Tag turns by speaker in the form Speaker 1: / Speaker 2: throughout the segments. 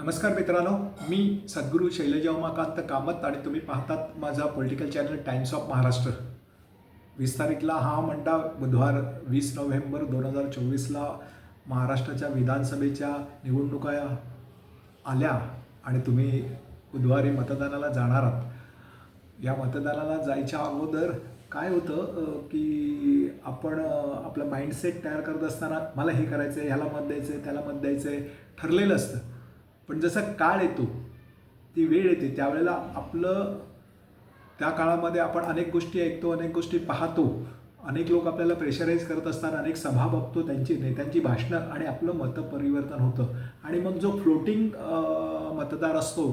Speaker 1: नमस्कार मित्रांनो मी सद्गुरू शैलजा उमाकांत कामत आणि तुम्ही पाहतात माझा political channel Times of Maharashtra वीस तारीखला हा मंडा बुधवार वीस नोव्हेंबर दोन हजार चोवीसला महाराष्ट्राच्या विधानसभेच्या निवडणुका आल्या आणि तुम्ही बुधवारी मतदानाला जाणार आहात. या मतदानाला जायच्या अगोदर काय होतं की आपण आपलं माइंडसेट तयार करत असताना मला हे करायचं आहे ह्याला मत द्यायचं आहे त्याला मत द्यायचं आहे ठरलेलं असतं. पण जसा काळ येतो ती वेळ येते त्यावेळेला आपलं त्या काळामध्ये आपण अनेक गोष्टी ऐकतो अनेक गोष्टी पाहतो. अनेक लोक आपल्याला प्रेशराईज करत असतात अनेक सभा बघतो त्यांची नेत्यांची भाषणं आणि आपलं मतं परिवर्तन होतं. आणि मग जो फ्लोटिंग मतदार असतो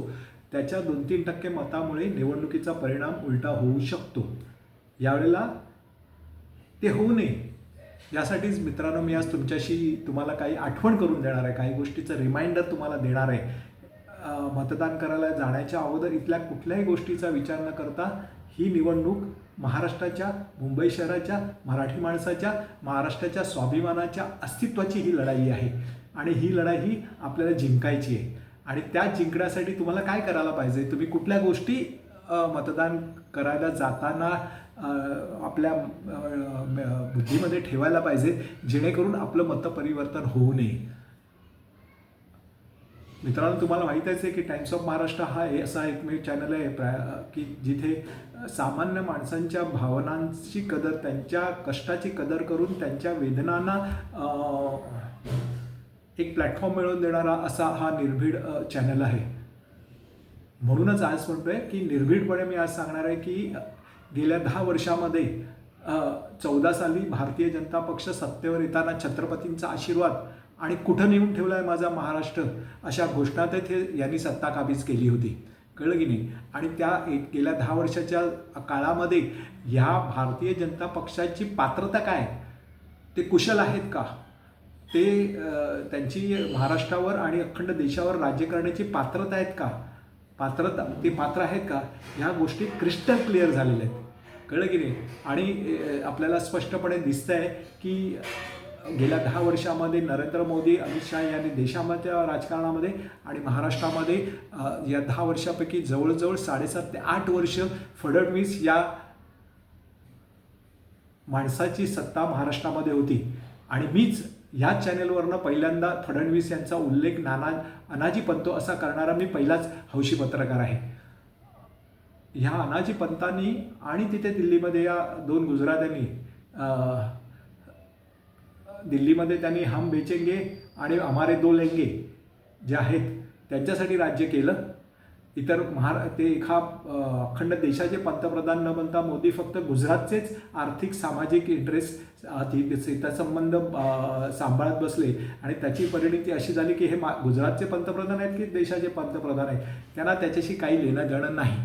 Speaker 1: त्याच्या दोन तीन टक्के मतामुळे निवडणुकीचा परिणाम उलटा होऊ शकतो. यावेळेला ते होऊ नये. यासाठीच मित्रांनो मी आज तुमच्याशी तुम्हाला काही आठवण करून देणार आहे. काही गोष्टीचं रिमाइंडर तुम्हाला देणार आहे. मतदान करायला जाण्याच्या अगोदर इथल्या कुठल्याही गोष्टीचा विचार न करता ही निवडणूक महाराष्ट्राच्या मुंबई शहराच्या मराठी माणसाच्या महाराष्ट्राच्या स्वाभिमानाच्या अस्तित्वाची ही लढाई आहे. आणि ही लढाई ही आपल्याला जिंकायची आहे. आणि त्या जिंकण्यासाठी तुम्हाला काय करायला पाहिजे? तुम्ही कुठल्या गोष्टी मतदान करायला जाताना आपल्या बुद्धीमध्ये ठेवायला पाहिजे जेणेकरून आपलं मतपरिवर्तन होऊ नये. मित्रांनो तुम्हाला माहीतच आहे की टाइम्स ऑफ महाराष्ट्र हा हे असा एकमेव चॅनल आहे प्रा की जिथे सामान्य माणसांच्या भावनांची कदर त्यांच्या कष्टाची कदर करून त्यांच्या वेदनांना एक प्लॅटफॉर्म मिळवून देणारा असा हा निर्भीड चॅनल आहे. म्हणूनच आज म्हणतोय की निर्भीडपणे मी आज सांगणार आहे की गेल्या दहा वर्षामध्ये चौदा साली भारतीय जनता पक्ष सत्तेवर येताना छत्रपतींचा आशीर्वाद आणि कुठं नेऊन ठेवला आहे माझा महाराष्ट्र अशा घोषणा ते यांनी सत्ता काबीज केली होती. कळलं की नाही? आणि त्या एक गेल्या दहा वर्षाच्या काळामध्ये ह्या भारतीय जनता पक्षाची पात्रता काय? ते कुशल आहेत का? ते त्यांची महाराष्ट्रावर आणि अखंड देशावर राज्य करण्याची पात्रता आहेत का? पात्रता ते पात्र आहेत का? ह्या गोष्टी क्रिस्टल क्लिअर झालेल्या आहेत. कळलं की नाही? आणि आपल्याला स्पष्टपणे दिसतं आहे की गेल्या दहा वर्षामध्ये नरेंद्र मोदी अमित शहा यांनी देशामध्ये राजकारणामध्ये आणि महाराष्ट्रामध्ये या दहा वर्षापैकी जवळजवळ साडेसात ते आठ वर्ष फडणवीस या माणसाची सत्ता महाराष्ट्रामध्ये होती. आणि मीच ह्या चॅनेलवरनं पहिल्यांदा फडणवीस यांचा उल्लेख नाना अनाजी पंतो असा करणारा मी पहिलाच हौशी पत्रकार आहे. ह्या अनाजी पंतांनी आणि तिथे दिल्लीमध्ये या दोन गुजरात्यांनी दिल्लीमध्ये त्यांनी हम बेचेंगे आणि हमारे दो लेंगे जे आहेत त्यांच्यासाठी राज्य केलं. इतर महारा ते एका अखंड देशाचे पंतप्रधान न बनता मोदी फक्त गुजरातचेच आर्थिक सामाजिक इंटरेस्ट हितसंबंध सांभाळत बसले. आणि त्याची परिणिती अशी झाली की हे मा गुजरातचे पंतप्रधान आहेत की देशाचे पंतप्रधान आहेत? त्यांना त्याच्याशी काही लेणं देणं नाही.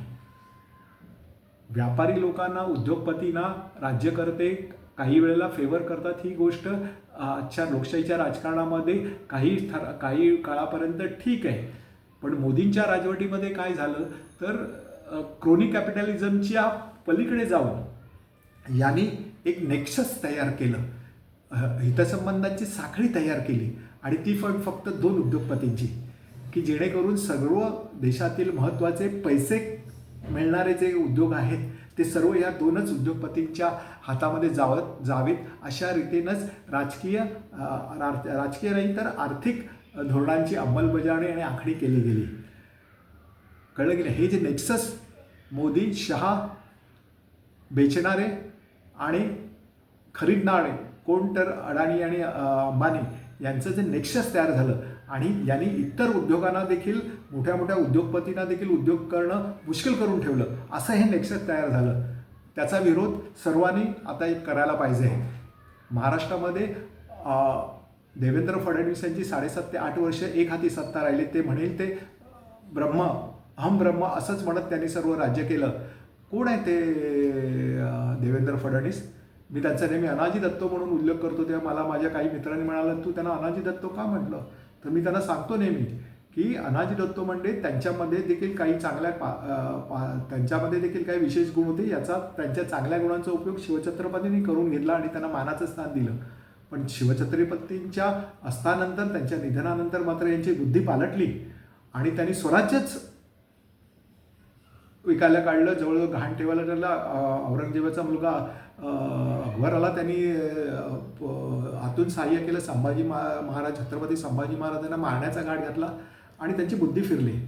Speaker 1: व्यापारी लोकांना उद्योगपतींना राज्यकर्ते काही वेळेला फेवर करतात ही गोष्ट. आजच्या लोकशाहीच्या राजकारणामध्ये काही ठर काही काळापर्यंत ठीक आहे. पण मोदींच्या राजवटीमध्ये काय झालं तर क्रोनी कॅपिटलिझमच्या पलीकडे जाऊन यांनी एक नेक्सस तयार केलं. हितसंबंधांची साखळी तयार केली आणि ती पण फक्त दोन उद्योगपतींची की जेणेकरून सर्व देशातील महत्त्वाचे पैसे मिळणारे जे उद्योग आहेत ते सर्व या दोनच उद्योगपतींच्या हातामध्ये जावत जावेत. अशा रीतीनंच राजकीय राजकीय नाही तर आर्थिक धोरणांची अंमलबजावणी आणि आखणी केली गेली. कळलं की नाही? हे जे नेक्सस मोदी शहा बेचणारे आणि खरीदणारे कोण तर अडाणी आणि अंबानी यांचं जे नेक्सस तयार झालं आणि यांनी इतर उद्योगांना देखील मोठ्या मोठ्या उद्योगपतींना देखील उद्योग करणं मुश्किल करून ठेवलं. असं हे नेक्सस तयार झालं. त्याचा विरोध सर्वांनी आता एक करायला पाहिजे. महाराष्ट्रामध्ये देवेंद्र फडणवीस यांची साडेसात ते आठ वर्ष एक हाती सत्ता राहिली. ते म्हणेल ते ब्रह्म अहम ब्रह्म असंच म्हणत त्यांनी सर्व राज्य केलं. कोण आहे ते देवेंद्र फडणवीस? मी त्यांचा नेहमी अनाजी दत्तो म्हणून उल्लेख करतो. तेव्हा मला माझ्या काही मित्रांनी म्हणाला तू त्यांना अनाजी दत्तो का म्हटलं? तर मी त्यांना सांगतो नेहमी की अनाजी दत्तो म्हणजे त्यांच्यामध्ये देखील काही चांगल्या पा पा- त्यांच्यामध्ये देखील काही विशेष गुण होते. याचा त्यांच्या चांगल्या गुणांचा उपयोग शिवछत्रपतींनी करून घेतला आणि त्यांना मानाचं स्थान दिलं. पण शिवछत्रपतींच्या अस्तानंतर त्यांच्या निधनानंतर मात्र यांची बुद्धी पालटली. आणि त्यांनी स्वराज्यच विकायला काढलं. जवळजवळ घाण ठेवायला त्याला औरंगजेबाचा मुलगा अकबराला त्यांनी आतून सहाय्य केलं. संभाजी मा- महाराज छत्रपती संभाजी महाराजांना मारण्याचा घाट घातला आणि त्यांची बुद्धी फिरली.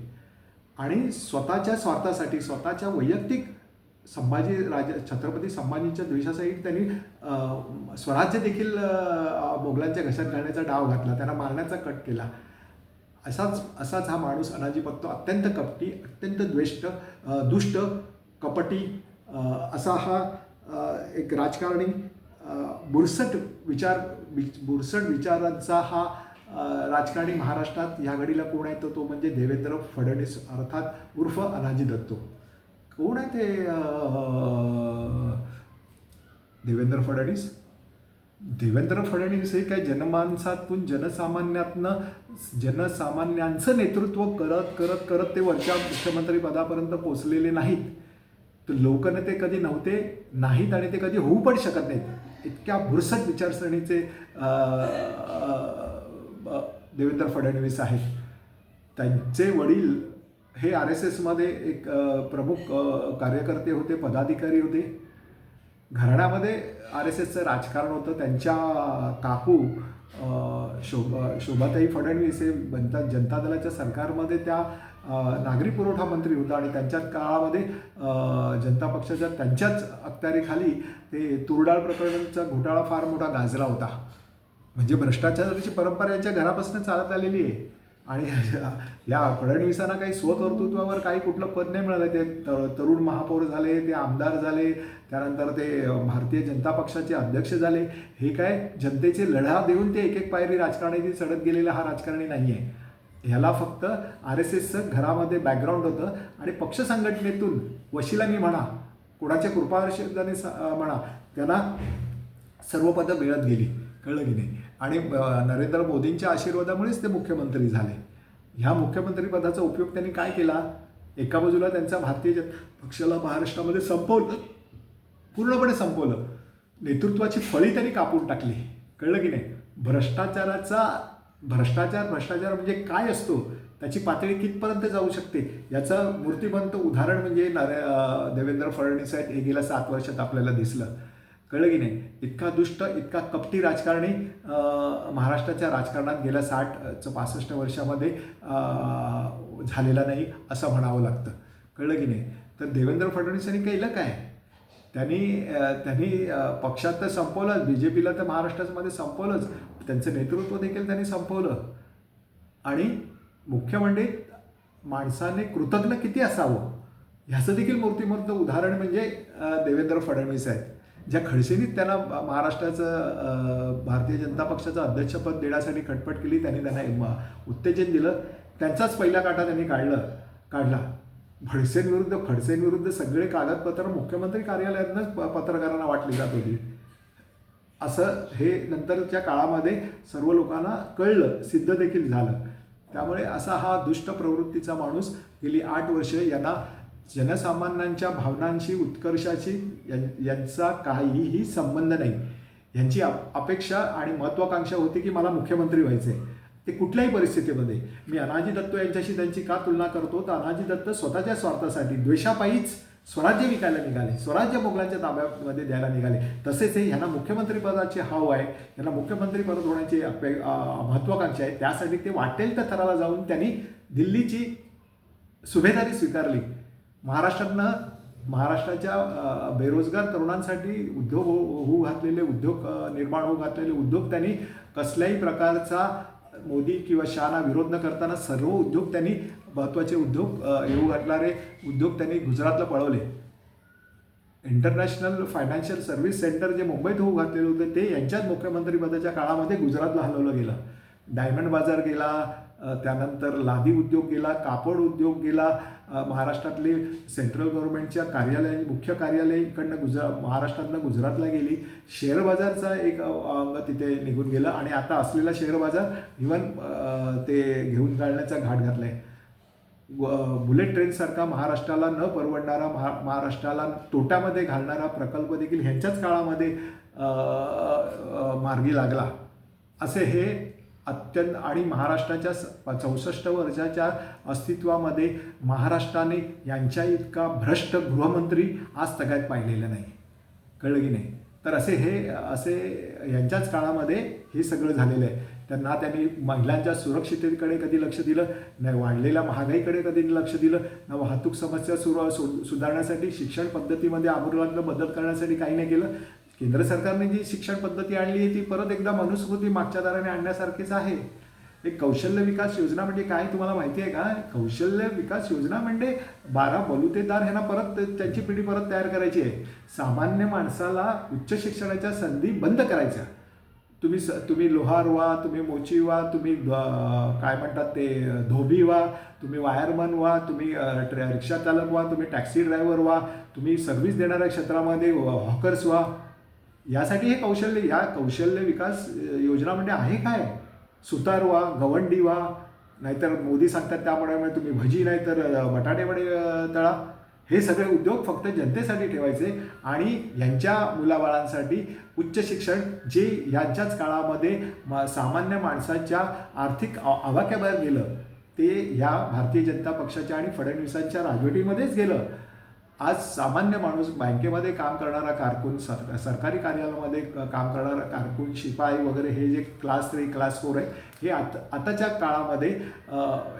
Speaker 1: आणि स्वतःच्या स्वार्थासाठी स्वतःच्या वैयक्तिक संभाजी राज छत्रपती संभाजींच्या द्वेषासाठी त्यांनी स्वराज्य देखील मोगलांच्या घशात घालण्याचा डाव घातला त्यांना मारण्याचा कट केला. असाच असाच हा माणूस अनाजी पत्तो अत्यंत कपटी अत्यंत द्वेष्ट दुष्ट कपटी असा हा एक राजकारणी बुरसट विचार बुरसट विचारांचा हा राजकारणी महाराष्ट्रात ह्या घडीला कोण आहे? तर तो म्हणजे देवेंद्र फडणवीस अर्थात उर्फ अनाजी दत्तो. कोण आहे ते देवेंद्र फडणवीस? देवेंद्र फडणवीस हे काय जनमानसातून जनसामान्यातनं जनसामान्यांचं नेतृत्व करत करत करत ते वरच्या मुख्यमंत्री पदापर्यंत पोचलेले नाहीत. तर लोकनेते कधी नव्हते नाहीत आणि ते कधी होऊ पण शकत नाहीत. इतक्या भुरसट विचारसरणीचे देवेंद्र फडणवीस आहेत. त्यांचे वडील हे आर एस एसमध्ये एक प्रमुख कार्यकर्ते होते पदाधिकारी होते. घराण्यामध्ये आर एस एसचं राजकारण होतं. त्यांच्या काकू शोभा शोभाताई फडणवीस हे जनता जनता दलाच्या सरकारमध्ये त्या नागरी पुरवठा मंत्री होता आणि त्यांच्या काळामध्ये जनता पक्षाच्या त्यांच्याच अखत्यारीखाली ते तुरडाळ प्रकरणाचा घोटाळा फार मोठा गाजला होता. म्हणजे भ्रष्टाचाराची परंपरा यांच्या घरापासून चालत आलेली आहे. आणि या फडणवीसांना काही स्वकर्तृत्वावर काही कुठलं पद नाही मिळालं. ते तर तरुण महापौर झाले ते आमदार झाले त्यानंतर ते भारतीय जनता पक्षाचे अध्यक्ष झाले. हे काय जनतेचे लढा देऊन ते एक एक पायरी राजकारणाची चढत गेलेला हा राजकारणी नाही आहे ह्याला फक्त आर एस एसचं घरामध्ये बॅकग्राऊंड होतं आणि पक्ष संघटनेतून वशिलांनी म्हणा कोणाच्या कृपाशीर्वादाने म्हणा त्यांना सर्व पदं मिळत गेली. कळलं की नाही? आणि नरेंद्र मोदींच्या आशीर्वादामुळेच ते मुख्यमंत्री झाले. ह्या मुख्यमंत्रीपदाचा उपयोग त्यांनी काय केला? एका बाजूला त्यांचा भारतीय जनता पक्षाला महाराष्ट्रामध्ये संपवलं. पूर्णपणे संपवलं. नेतृत्वाची फळी त्यांनी कापून टाकली. कळलं की नाही? भ्रष्टाचाराचा भ्रष्टाचार भ्रष्टाचार म्हणजे काय असतो? त्याची पातळी कितपर्यंत जाऊ शकते? याचं मूर्तिमंत उदाहरण म्हणजे नरे देवेंद्र फडणवीस आहेत हे गेल्या सात वर्षात आपल्याला दिसलं. कळलं की नाही? इतका दुष्ट इतका कपटी राजकारणी महाराष्ट्राच्या राजकारणात गेल्या साठ च पासष्ट वर्षामध्ये झालेला नाही असं म्हणावं लागतं. कळलं की नाही? तर देवेंद्र फडणवीस यांनी केलं काय? त्यांनी त्यांनी पक्षात तर संपवलंच बी जे पीला तर महाराष्ट्रामध्ये संपवलंच. त्यांचं नेतृत्व देखील त्यांनी संपवलं. आणि मुख्य म्हणजे माणसाने कृतज्ञ किती असावं? ह्याचं देखील मूर्तिमंत उदाहरण म्हणजे देवेंद्र फडणवीस आहेत. ज्या खडसेनीत त्यांना महाराष्ट्राचं भारतीय जनता पक्षाचं अध्यक्षपद देण्यासाठी खटपट केली त्यांनी त्यांना उत्तेजन दिलं. त्यांचाच पहिला काटा त्यांनी काढलं काढला. खडसेंविरुद्ध खडसेंविरुद्ध सगळे कागदपत्र मुख्यमंत्री कार्यालयातूनच प- पत्रकारांना वाटली जात होती. असं हे नंतरच्या काळामध्ये सर्व लोकांना कळलं सिद्ध देखील झालं. त्यामुळे असा हा दुष्ट प्रवृत्तीचा माणूस गेली आठ वर्ष यांना जनसामान्यांच्या भावनांशी उत्कर्षाशी यांचा काहीही संबंध नाही. यांची अप- अपेक्षा आणि महत्त्वाकांक्षा होती की मला मुख्यमंत्री व्हायचे. ते कुठल्याही परिस्थितीमध्ये. मी अनाजी दत्त यांच्याशी त्यांची का तुलना करतो? तर अनाजी दत्त स्वतःच्या स्वार्थासाठी द्वेषापायीच स्वराज्य विकायला निघाले. स्वराज्य मोगलांच्या ताब्यामध्ये द्यायला निघाले. तसेच हे यांना मुख्यमंत्रीपदाची हाव आहे. यांना मुख्यमंत्री पद होण्याची अपे महत्त्वाकांक्षा महत्वाकांक्षा आहे. त्यासाठी ते वाटेल त्या थराला जाऊन त्यांनी दिल्लीची सुभेदारी स्वीकारली. महाराष्ट्रातनं महाराष्ट्राच्या बेरोजगार तरुणांसाठी उद्योग हो- होऊ घातलेले उद्योग निर्माण होऊ घातलेले उद्योग त्यांनी कसल्याही प्रकारचा मोदी किंवा शहाना विरोध न करताना सर्व उद्योग त्यांनी महत्त्वाचे उद्योग येऊ घातणारे उद्योग त्यांनी गुजरातला पळवले. इंटरनॅशनल फायनान्शियल सर्व्हिस सेंटर जे मुंबईत होऊ घातलेले होते ते यांच्याच मुख्यमंत्रीपदाच्या काळामध्ये गुजरातला हलवलं गेलं. डायमंड बाजार गेला त्यानंतर लादी उद्योग गेला कापड उद्योग गेला महाराष्ट्रातले सेंट्रल गव्हर्नमेंटच्या कार्यालय मुख्य कार्यालयकडनं गुजरा महाराष्ट्रातनं गुजरातला गेली. शेअर बाजारचा एक अंग तिथे निघून गेलं आणि आता असलेला शेअर बाजार इव्हन ते घेऊन काढण्याचा घाट घातला आहे व- बुलेट ट्रेनसारखा महाराष्ट्राला न परवडणारा महा महाराष्ट्राला तोट्यामध्ये घालणारा प्रकल्प देखील ह्यांच्याच काळामध्ये मार्गी लागला. असे हे अत्यंत आणि महाराष्ट्राच्या चौसष्ट वर्षाच्या अस्तित्वामध्ये महाराष्ट्राने यांच्या इतका भ्रष्ट गृहमंत्री आज तगायत पाहिलेला नाही. कळलं की नाही? तर असे हे असे यांच्याच काळामध्ये हे सगळं झालेलं आहे. त्यांना त्यांनी महिलांच्या सुरक्षिततेकडे कधी लक्ष दिलं? नाही वाढलेल्या महागाईकडे कधी लक्ष दिलं? ना वाहतूक समस्या सुरू सु सुधारण्यासाठी शिक्षण पद्धतीमध्ये आमूलाग्र बदल करण्यासाठी काही नाही केलं? केंद्र सरकारने जी शिक्षण पद्धती आणली आहे ती परत एकदा मनुस्मृती मागच्या दाराने आणण्यासारखीच आहे. एक कौशल्य विकास योजना म्हणजे काय तुम्हाला माहिती आहे का? कौशल्य विकास योजना म्हणजे बारा बलुतेदार ह्यांना परत त्यांची पिढी परत तयार करायची आहे. सामान्य माणसाला उच्च शिक्षणाच्या संधी बंद करायच्या. तुम्ही स तुम्ही लोहार व्हा तुम्ही मोची व्हा तुम्ही काय म्हणतात ते धोबी व्हा तुम्ही वायरमन व्हा तुम्ही रिक्षा चालक व्हा तुम्ही टॅक्सी ड्रायव्हर व्हा तुम्ही सर्व्हिस देणाऱ्या क्षेत्रामध्ये हॉकर्स व्हा. यासाठी हे कौशल्य या कौशल्य विकास योजना म्हणजे आहे काय? सुतार व्हा गवंडी व्हा नाहीतर मोदी सांगतात त्यामुळे तुम्ही भजी नाहीतर अ, बटाटे वडे तळा. हे सगळे उद्योग फक्त जनतेसाठी ठेवायचे आणि यांच्या मुलाबाळांसाठी उच्च शिक्षण जे यांच्याच काळामध्ये मा सामान्य माणसाच्या आर्थिक आवाक्याबाहेर गेलं ते या भारतीय जनता पक्षाच्या आणि फडणवीसांच्या राजवटीमध्येच गेलं. आज सामान्य माणूस बँकेमध्ये काम करणारा कारकून सर सरकारी कार्यालयामध्ये काम करणारा कारकून शिपाई वगैरे हे जे क्लास थ्री क्लास फोर आहे हे आत आताच्या काळामध्ये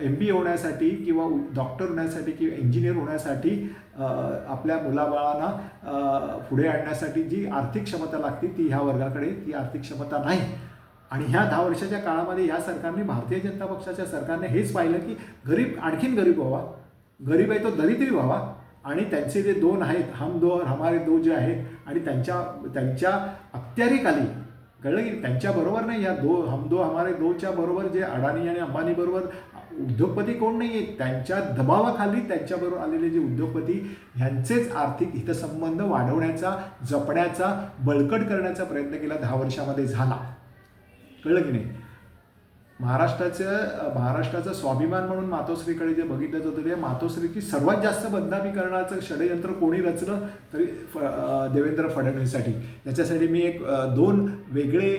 Speaker 1: एम बी ए होण्यासाठी किंवा डॉक्टर होण्यासाठी किंवा इंजिनियर होण्यासाठी आपल्या मुलाबाळांना पुढे आणण्यासाठी जी आर्थिक क्षमता लागते ती ह्या वर्गाकडे ती आर्थिक क्षमता नाही. आणि ह्या दहा वर्षाच्या काळामध्ये या सरकारने भारतीय जनता पक्षाच्या सरकारने हेच पाहिलं की गरीब आणखीन गरीब व्हावा. गरीब आहे तो दरिद्री व्हावा. आणि त्यांचे जे दोन आहेत हम दो और हमारे दो जे आहेत आणि त्यांच्या त्यांच्या अखत्यारीखाली कळलं की त्यांच्याबरोबर नाही या दो हम दो हमारे दोच्या बरोबर जे अडाणी आणि अंबानीबरोबर उद्योगपती कोण नाही आहेत त्यांच्या दबावाखाली त्यांच्याबरोबर आलेले जे उद्योगपती ह्यांचेच आर्थिक हितसंबंध वाढवण्याचा जपण्याचा बळकट करण्याचा प्रयत्न केला दहा वर्षामध्ये झाला. कळलं की नाही? महाराष्ट्राचं महाराष्ट्राचा स्वाभिमान म्हणून मातोश्रीकडे जे बघितलं जातं ते मातोश्रीची सर्वात जास्त बदनामी करण्याचं षडयंत्र कोणी रचलं तरी फ देवेंद्र फडणवीससाठी. याच्यासाठी मी एक दोन वेगळे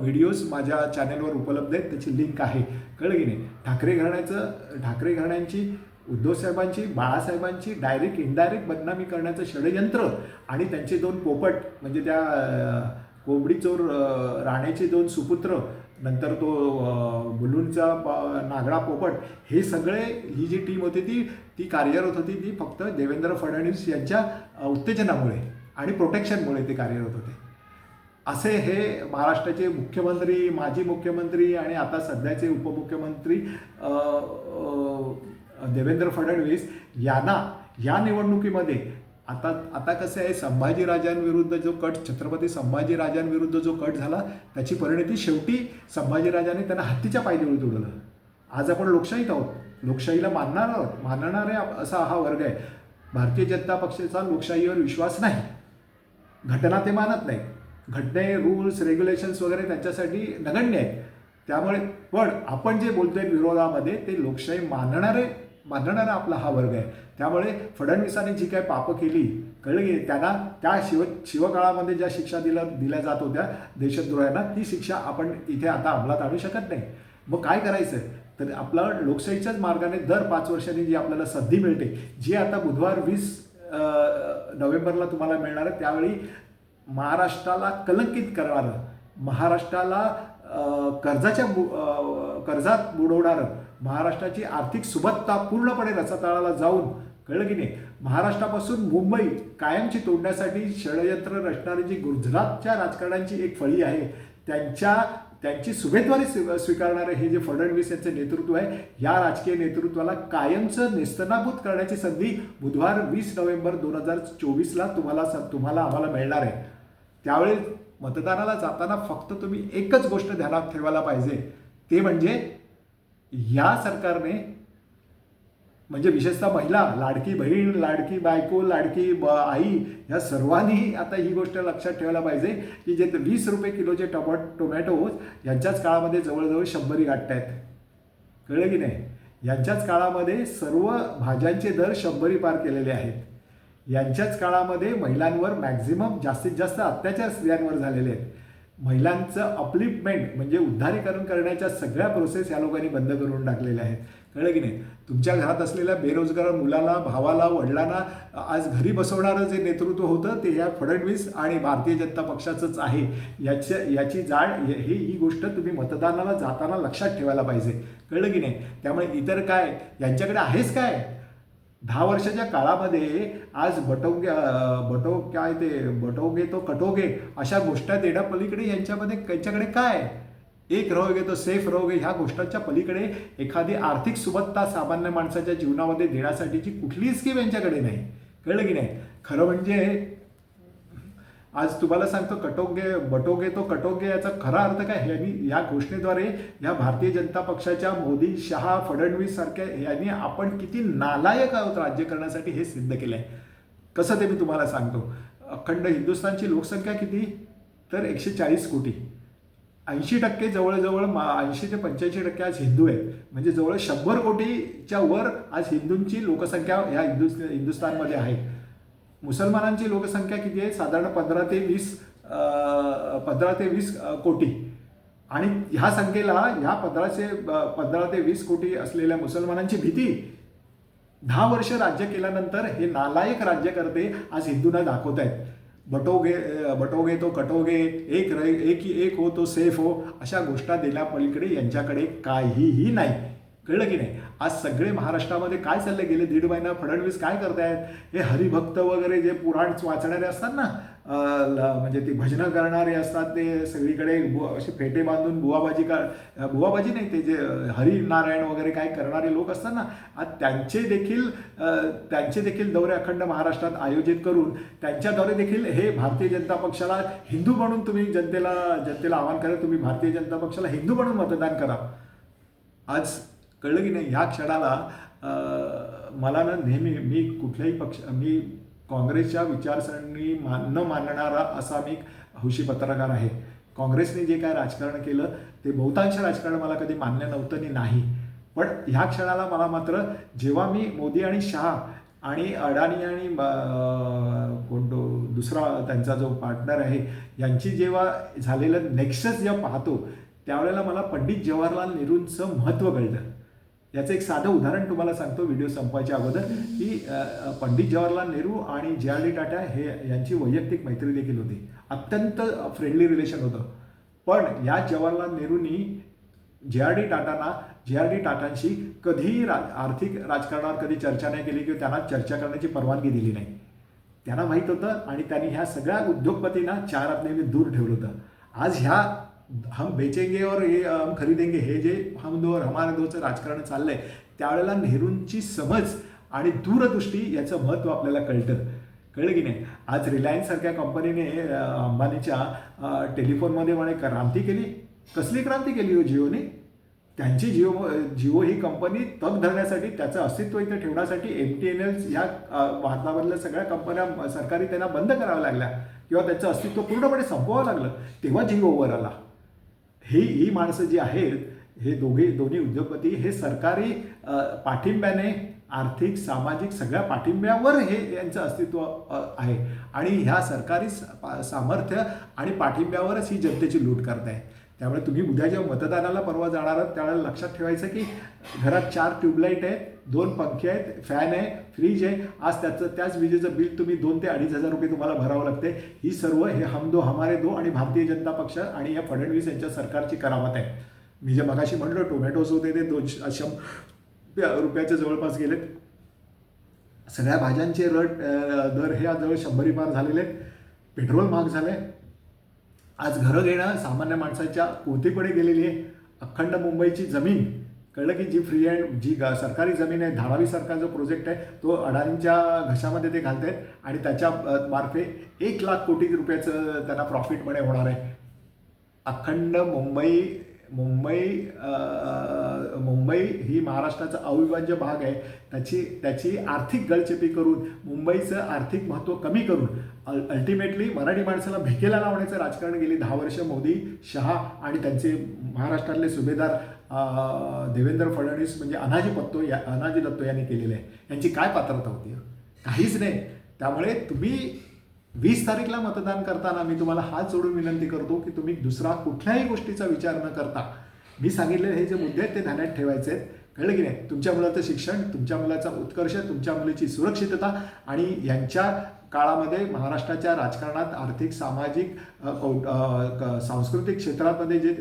Speaker 1: व्हिडिओज माझ्या चॅनलवर उपलब्ध आहेत. त्याची लिंक आहे. कळलं की नाही? ठाकरे घराण्याचं ठाकरे घराण्यांची उद्धव साहेबांची बाळासाहेबांची डायरेक्ट इनडायरेक्ट बदनामी करण्याचं षडयंत्र आणि त्यांचे दोन पोपट म्हणजे त्या कोंबडी चोर राण्याचे दोन सुपुत्र नंतर तो मुलूंचा प- नागडा पोपट हे सगळे ही जी टीम होती ती ती कार्यरत होती ती फक्त देवेंद्र फडणवीस यांच्या उत्तेजनामुळे आणि प्रोटेक्शनमुळे ते कार्यरत होते. असे हे महाराष्ट्राचे मुख्यमंत्री माजी मुख्यमंत्री आणि आता सध्याचे उपमुख्यमंत्री देवेंद्र फडणवीस यांना या निवडणुकीमध्ये आता आता कसं आहे संभाजीराजांविरुद्ध जो कट छत्रपती संभाजीराजांविरुद्ध जो कट झाला त्याची परिणती शेवटी संभाजीराजाने त्यांना हत्तीच्या पायदेवळीत उडवलं आज आपण लोकशाहीत आहोत. लोकशाहीला मानणार आहोत. मानणारे असा हा वर्ग आहे. भारतीय जनता पक्षाचा लोकशाहीवर विश्वास नाही. घटना ते मानत नाही घटने रूल्स रेग्युलेशन्स वगैरे त्यांच्यासाठी नगण्य आहेत. त्यामुळे पण आपण जे बोलतोय विरोधामध्ये ते लोकशाही मानणारे मानणारा आपला हा वर्ग आहे. त्यामुळे फडणवीसांनी जी काय पापं केली कळलं की त्यांना त्या शिव शिवकाळामध्ये ज्या शिक्षा दिल्या दिल्या जात होत्या देशद्रोह्यांना ती शिक्षा आपण इथे आता अंमलात आणू शकत नाही. मग काय करायचं तर आपलं लोकशाहीच्याच मार्गाने दर पाच वर्षांनी जी आपल्याला संधी मिळते जी आता बुधवार वीस नोव्हेंबरला तुम्हाला मिळणार आहे त्यावेळी महाराष्ट्राला कलंकित करणारं महाराष्ट्राला कर्जाच्या बु- कर्जात बुडवणारं महाराष्ट्राची आर्थिक सुबत्ता पूर्णपणे रसातळाला जाऊन कळलं की नाही? महाराष्ट्रापासून मुंबई कायमची तोडण्यासाठी षडयंत्र रचणारी जी गुजरातच्या राजकारण्यांची एक फळी आहे त्यांच्या त्यांची सुभेद्वारी स्वी- स्वीकारणारे हे जे फडणवीस यांचे नेतृत्व आहे या राजकीय नेतृत्वाला कायमचं नेस्तनाभूत करण्याची संधी बुधवार वीस नोव्हेंबर दोन हजार चोवीसला तुम्हाला स- तुम्हाला आम्हाला मिळणार आहे. त्यावेळी मतदानाला जाताना फक्त तुम्ही एकच गोष्ट ध्यानात ठेवायला पाहिजे ते म्हणजे या सरकारने म्हणजे विशेषतः महिला लाडकी बहीण लाडकी बायको लाडकी ब आई ह्या सर्वांनी आता ही गोष्ट लक्षात ठेवायला पाहिजे की जे वीस रुपये किलोचे टोमॅ टोमॅटोज यांच्याच काळामध्ये जवळजवळ शंभरी गाठत आहेत कळलं की नाही? यांच्याच काळामध्ये सर्व भाज्यांचे दर शंभरी पार केलेले आहेत. यांच्याच काळामध्ये महिलांवर मॅक्झिमम जास्तीत जास्त अत्याचार स्त्रियांवर झालेले आहेत. महिलांचं अपलिपमेंट म्हणजे उद्धारीकरण करण्याच्या सगळ्या प्रोसेस या लोकांनी बंद करून टाकलेल्या आहेत. कळलं की नाही? तुमच्या घरात असलेल्या बेरोजगार मुलाला भावाला वडिलांना आज घरी बसवणारं जे नेतृत्व होतं ते या फडणवीस आणि भारतीय जनता पक्षाचंच आहे. याच्या याची जाण हे ही गोष्ट तुम्ही मतदानाला जाताना लक्षात ठेवायला पाहिजे. कळलं की नाही? त्यामुळे इतर काय? यांच्याकडे आहेच काय? दहा वर्षाच्या काळामध्ये आज बटवगे अं, बटव काय ते बटवगे तो कटोगे अशा गोष्टी देण्यापलीकडे यांच्यामध्ये त्यांच्याकडे काय? एक रहोगे तो सेफ रहोगे ह्या गोष्टांच्या पलीकडे एखादी आर्थिक सुबत्ता सामान्य माणसाच्या जीवनामध्ये देण्यासाठीची कुठलीच स्कीम यांच्याकडे नाही. कळलं की नाही? खरं म्हणजे आज तुम्हाला सांगतो कटोगे बटोगे तो कटोगे याचा खरा अर्थ काय? यांनी या घोषणेद्वारे या भारतीय जनता पक्षाच्या मोदी शहा फडणवीस सारख्या यांनी आपण किती नालायक आहोत राज्य करण्यासाठी हे सिद्ध केलं आहे कसं ते मी तुम्हाला सांगतो? अखंड हिंदुस्थानची लोकसंख्या किती? तर एकशे चाळीस कोटी. ऐंशी टक्के जवळजवळ ऐंशी ते पंच्याऐंशी टक्के आज हिंदू आहेत. म्हणजे जवळ शंभर कोटीच्या वर आज हिंदूंची लोकसंख्या ह्या हिंदू हिंदुस्थानमध्ये आहे. मुसलमानांची लोकसंख्या किती आहे? साधारण पंधरा ते वीस पंधरा ते वीस कोटी. आणि ह्या संख्येला ह्या पंधराशे पंधरा ते वीस कोटी असलेल्या मुसलमानांची भीती दहा वर्ष राज्य केल्यानंतर हे नालायक राज्यकर्ते आज हिंदूंना दाखवत आहेत. बटोगे बटोगे तो कटोगे एक रे एक एक हो तो सेफ हो अशा गोष्टी देण्यापलीकडे यांच्याकडे काहीही नाही. कळलं की नाही? आज सगळे महाराष्ट्रामध्ये काय चालले गेले दीड महिना फडणवीस काय करतायत? हे हरिभक्त वगैरे जे पुराण वाचणारे असतात ना म्हणजे ते भजनं करणारे असतात ते सगळीकडे बु- असे फेटे बांधून बुवाबाजी का बुवाबाजी नाही ते जे हरिनारायण वगैरे काय करणारे लोक असतात ना आज त्यांचे देखील त्यांचे देखील दौरे अखंड महाराष्ट्रात आयोजित करून त्यांच्याद्वारे देखील हे भारतीय जनता पक्षाला हिंदू म्हणून तुम्ही जनतेला जनतेला आवाहन करा तुम्ही भारतीय जनता पक्षाला हिंदू म्हणून मतदान करा. आज कळलं की नाही? ह्या क्षणाला मला ना नेहमी मी कुठल्याही पक्ष मी काँग्रेसच्या विचारसरणी मान न मानणारा असा मी हौशी पत्रकार आहे. काँग्रेसने जे काय राजकारण केलं ते बहुतांश राजकारण मला कधी मान्य नव्हतं आणि नाही. पण ह्या क्षणाला मला मात्र जेव्हा मी मोदी आणि शहा आणि अडाणी आणि कोण तो दुसरा त्यांचा जो पार्टनर आहे यांची जेव्हा झालेलं नेक्सस जेव्हा पाहतो त्यावेळेला मला पंडित जवाहरलाल नेहरूंचं महत्त्व कळलं. याचं एक साधं उदाहरण तुम्हाला सांगतो व्हिडिओ संपवायच्या अगोदर. की पंडित जवाहरलाल नेहरू आणि जे आर डी टाटा हे यांची वैयक्तिक मैत्री देखील होती. अत्यंत फ्रेंडली रिलेशन होतं. पण या जवाहरलाल नेहरूंनी जे आर डी टाटांना जे आर डी टाटांशी कधीही रा आर्थिक राजकारणावर कधी चर्चा नाही केली किंवा त्यांना चर्चा करण्याची परवानगी दिली नाही. त्यांना माहीत होतं आणि त्यांनी ह्या सगळ्या उद्योगपतींना चार हात नेहमी दूर ठेवलं होतं. आज ह्या हम बेचेंगे और हे हम खरीदेंगे. हे जे हम दो हमारे दोचं राजकारण चाललंय. त्यावेळेला नेहरूंची समज आणि दूरदृष्टी याचं महत्त्व आपल्याला कळतं. कळलं की नाही? आज रिलायन्स सारख्या कंपनीने अंबानीच्या टेलिफोनमध्ये म्हणे क्रांती केली. कसली क्रांती केली हो जिओने? त्यांची जिओ जिओ ही कंपनी तग धरण्यासाठी त्याचं अस्तित्व इथं ठेवण्यासाठी एम टी एन एल या अं, भारतामधल्या सगळ्या कंपन्या सरकारी त्यांना बंद कराव्या लागल्या. किंवा त्याचं अस्तित्व पूर्णपणे संपवावं लागलं. तेव्हा जिओ वर आला. ही ही माणसं जी आहेत हे दोघे दोन्ही उद्योगपती हे सरकारी पाठिंब्याने आर्थिक सामाजिक सगळ्या पाठिंब्यावर हे यांचं अस्तित्व आहे. आणि ह्या सरकारी सामर्थ्य आणि पाठिंब्यावरच ही जनतेची लूट करत आहे त्यामुळे तुम्ही उद्या जेव्हा मतदानाला परवा जाणार आहात त्यावेळेला लक्षात ठेवायचं की घरात चार ट्यूबलाईट आहेत दोन पंखे आहेत फॅन आहे फ्रीज आहे. आज त्याचं त्याच विजेचं बिल तुम्ही दोन ते अडीच हजार रुपये तुम्हाला भरावं लागते ही सर्व हे हम दो हमारे दो आणि भारतीय जनता पक्ष आणि या फडणवीस यांच्या सरकारची करामत आहे. मी जे मगाशी म्हणलो टोमॅटोज होते ते दोनशे शं रुपयाच्या जवळपास गेलेत. सगळ्या भाज्यांचे रट दर हे आज जवळ शंभरी पार झालेले आहेत. पेट्रोल महाग झालं आहे आज घरं घेणं सामान्य माणसाच्या पोतीकडे गेलेली आहे. अखंड मुंबईची जमीन कळलं की जी फ्री अँड जी ग- सरकारी जमीन आहे धारावी सरकार जो प्रोजेक्ट आहे तो अडाणींच्या घशामध्ये ते घालत आहेत आणि त्याच्या मार्फे एक लाख कोटी रुपयाचं त्यांना प्रॉफिट म्हणे होणार आहे. अखंड मुंबई मुंबई मुंबई ही महाराष्ट्राचा अविभाज्य भाग आहे. त्याची त्याची आर्थिक गळचेपी करून मुंबईचं आर्थिक महत्त्व कमी करून अल अल्टिमेटली मराठी माणसाला भिकेला लावण्याचं राजकारण गेली दहा वर्ष मोदी शहा आणि त्यांचे महाराष्ट्रातले सुभेदार देवेंद्र फडणवीस म्हणजे अनाजी पत्तो या अनाजी दत्तो यांनी केलेले आहे. यांची काय पात्रता होती? काहीच नाही. त्यामुळे तुम्ही वीस तारीखला मतदान करताना मी तुम्हाला हात जोडून विनंती करतो की तुम्ही दुसरा कुठल्याही गोष्टीचा विचार न करता मी सांगितलेले हे जे मुद्दे आहेत ते ध्यानात ठेवायचे आहेत. कळलं की नाही? तुमच्या मुलाचं शिक्षण तुमच्या मुलाचा उत्कर्ष तुमच्या मुलीची सुरक्षितता आणि यांच्या काळामध्ये महाराष्ट्राच्या राजकारणात आर्थिक सामाजिक सांस्कृतिक क्षेत्रामध्ये जे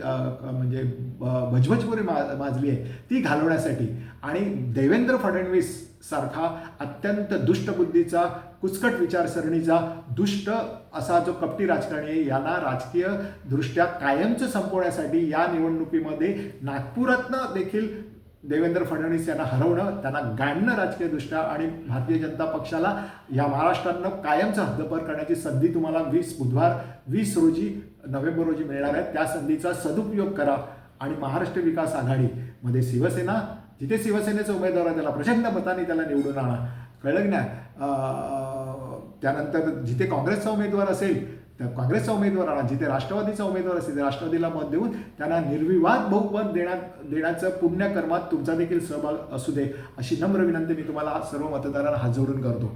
Speaker 1: म्हणजे भजभजपुरी मा माजली आहे ती घालवण्यासाठी. आणि देवेंद्र फडणवीस सारखा अत्यंत दुष्ट बुद्धीचा कुचकट विचारसरणीचा दुष्ट असा जो कपटी राजकारणी आहे यांना राजकीय दृष्ट्या कायमचं संपवण्यासाठी या निवडणुकीमध्ये नागपुरातनं देखील देवेंद्र फडणवीस यांना हरवणं त्यांना गाडणं राजकीयदृष्ट्या आणि भारतीय जनता पक्षाला या महाराष्ट्रातनं कायमचं हद्दपार करण्याची संधी तुम्हाला वीस बुधवार वीस रोजी नोव्हेंबर रोजी मिळणार आहे. त्या संधीचा सदुपयोग करा आणि महाराष्ट्र विकास आघाडीमध्ये शिवसेना जिथे शिवसेनेचा उमेदवार आहे त्याला प्रचंड मताने त्याला निवडून आणा. कळलं की नाही? त्यानंतर जिथे काँग्रेसचा उमेदवार असेल त्या काँग्रेसचा उमेदवार आला जिथे राष्ट्रवादीचा उमेदवार असेल राष्ट्रवादीला मत देऊन त्यांना निर्विवाद बहुमत देण्यात देण्याचं पुण्यकर्मात तुमचा देखील सहभाग असू दे अशी नम्र विनंती मी तुम्हाला सर्व मतदारांना हात जोडून करतो.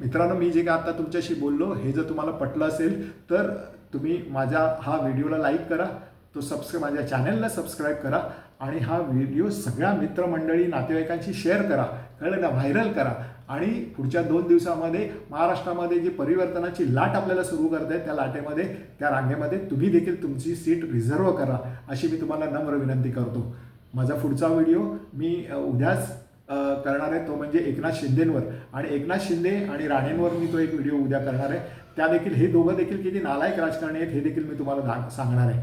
Speaker 1: मित्रांनो मी जे काय आता तुमच्याशी बोललो हे जर तुम्हाला पटलं असेल तर तुम्ही माझ्या हा व्हिडिओला लाईक करा तो सबस्क्राईब माझ्या चॅनलला सबस्क्राईब करा आणि हा व्हिडिओ सगळ्या मित्रमंडळी नातेवाईकांशी शेअर करा कळलं ना व्हायरल करा. आणि पुढच्या दोन दिवसामध्ये महाराष्ट्रामध्ये जी परिवर्तनाची लाट आपल्याला सुरू करते त्या लाटेमध्ये त्या रांगेमध्ये तुम्ही देखील तुमची सीट रिझर्व करा अशी मी तुम्हाला नम्र विनंती करतो. माझा पुढचा व्हिडिओ मी उद्याच करणार आहे तो म्हणजे एकनाथ शिंदेंवर. आणि एकनाथ शिंदे आणि राणेंवर मी तो एक व्हिडिओ उद्या करणार आहे. त्या देखील हे दोघं देखील किती नालायक राजकारणी आहेत हे देखील मी तुम्हाला दा- सांगणार आहे.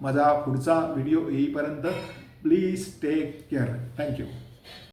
Speaker 1: माझा पुढचा व्हिडिओ येईपर्यंत प्लीज टेक केअर थँक्यू